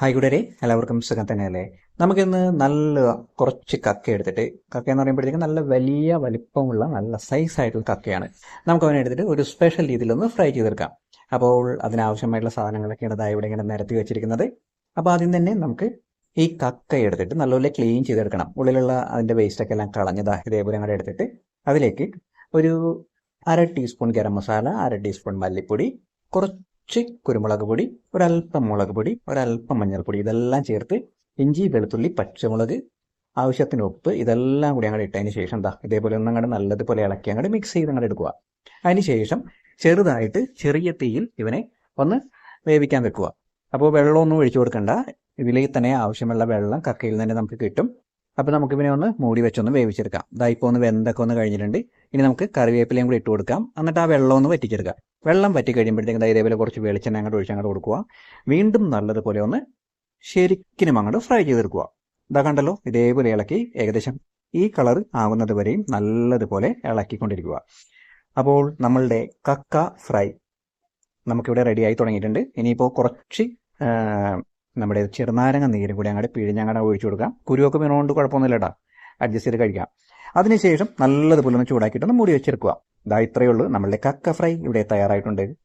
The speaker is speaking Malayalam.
ഹായ് കൂടരെ എല്ലാവർക്കും സുഖം തന്നെയല്ലേ? നമുക്കിന്ന് നല്ല കുറച്ച് കക്ക എടുത്തിട്ട് കക്ക എന്ന് പറയുമ്പോഴത്തേക്കും നല്ല വലിയ വലിപ്പമുള്ള നല്ല സൈസ് ആയിട്ടുള്ള കക്കയാണ്. നമുക്ക് അവനെ എടുത്തിട്ട് ഒരു സ്പെഷ്യൽ രീതിയിലൊന്ന് ഫ്രൈ ചെയ്തെടുക്കാം. അപ്പോൾ അതിനാവശ്യമായിട്ടുള്ള സാധനങ്ങളൊക്കെയാണ് ഇതായി ഇവിടെ ഇങ്ങനെ നിരത്തി വെച്ചിരിക്കുന്നത്. അപ്പോൾ ആദ്യം തന്നെ നമുക്ക് ഈ കക്ക എടുത്തിട്ട് നല്ലപോലെ ക്ലീൻ ചെയ്തെടുക്കണം. ഉള്ളിലുള്ള അതിന്റെ വേസ്റ്റൊക്കെ എല്ലാം കളഞ്ഞതാ ഇതേപോലെ അങ്ങോട്ട് എടുത്തിട്ട് അതിലേക്ക് ഒരു അര ടീസ്പൂൺ ഗരം മസാല അര ടീസ്പൂൺ മല്ലിപ്പൊടി കുറച്ച് കുരുമുളക് പൊടി ഒരല്പം മുളക് പൊടി ഒരല്പം മഞ്ഞൾപ്പൊടി ഇതെല്ലാം ചേർത്ത് ഇഞ്ചി വെളുത്തുള്ളി പച്ചമുളക് ആവശ്യത്തിന് ഉപ്പ് ഇതെല്ലാം കൂടി അങ്ങോട്ട് ഇട്ടതിന് ശേഷം എന്താ ഇതേപോലെ ഒന്ന് അങ്ങോട്ട് നല്ലതുപോലെ ഇളക്കി അങ്ങോട്ട് മിക്സ് ചെയ്ത് അങ്ങോട്ട് എടുക്കുക. അതിന് ശേഷം ചെറുതായിട്ട് ചെറിയ തീയിൽ ഇവനെ ഒന്ന് വേവിക്കാൻ വെക്കുക. അപ്പോൾ വെള്ളമൊന്നും ഒഴിച്ചു കൊടുക്കണ്ട. ഇതിലേക്ക് തന്നെ ആവശ്യമുള്ള വെള്ളം കക്കയിൽ തന്നെ നമുക്ക് കിട്ടും. അപ്പോൾ നമുക്ക് പിന്നെ ഒന്ന് മൂടി വെച്ചൊന്ന് വേവിച്ചെടുക്കാം. ഇതാ ഇപ്പൊ ഒന്ന് വെന്തൊക്കെ ഒന്ന് കഴിഞ്ഞിട്ടുണ്ട്. ഇനി നമുക്ക് കറിവേപ്പിലയും കൂടി ഇട്ട് കൊടുക്കാം. എന്നിട്ട് ആ വെള്ളം ഒന്ന് വറ്റിച്ചെടുക്കാം. വെള്ളം വറ്റി കഴിയുമ്പോഴത്തേക്കും ഇതേപോലെ കുറച്ച് വെളിച്ചെണ്ണ അങ്ങോട്ട് ഒഴിച്ച് അങ്ങോട്ട് കൊടുക്കുക. വീണ്ടും നല്ലതുപോലെ ഒന്ന് ശരിക്കും അങ്ങോട്ട് ഫ്രൈ ചെയ്തെടുക്കുക ഇതാ കണ്ടല്ലോ ഇതേപോലെ ഇളക്കി ഏകദേശം ഈ കളർ ആകുന്നത് വരെയും നല്ലതുപോലെ ഇളക്കിക്കൊണ്ടിരിക്കുക. അപ്പോൾ നമ്മളുടെ കക്ക ഫ്രൈ നമുക്കിവിടെ റെഡിയായി തുടങ്ങിയിട്ടുണ്ട്. ഇനിയിപ്പോൾ കുറച്ച് നമ്മുടെ ചെറുനാരങ്ങ നീരും കൂടി അങ്ങോട്ട് പിഴിഞ്ഞങ്ങടെ ഒഴിച്ചു കൊടുക്കാം. കുരുവൊക്കെ വീണുകൊണ്ട് കുഴപ്പമൊന്നുമില്ല കേട്ടോ അഡ്ജസ്റ്റ് ചെയ്ത് കഴിക്കാം. അതിനുശേഷം നല്ലതുപോലെ ഒന്ന് ചൂടാക്കിയിട്ടൊന്ന് മൂടി വെച്ചെടുക്കുക. ഇതാ ഇത്രയേ ഉള്ളൂ. നമ്മളുടെ കക്ക ഫ്രൈ ഇവിടെ തയ്യാറായിട്ടുണ്ട്.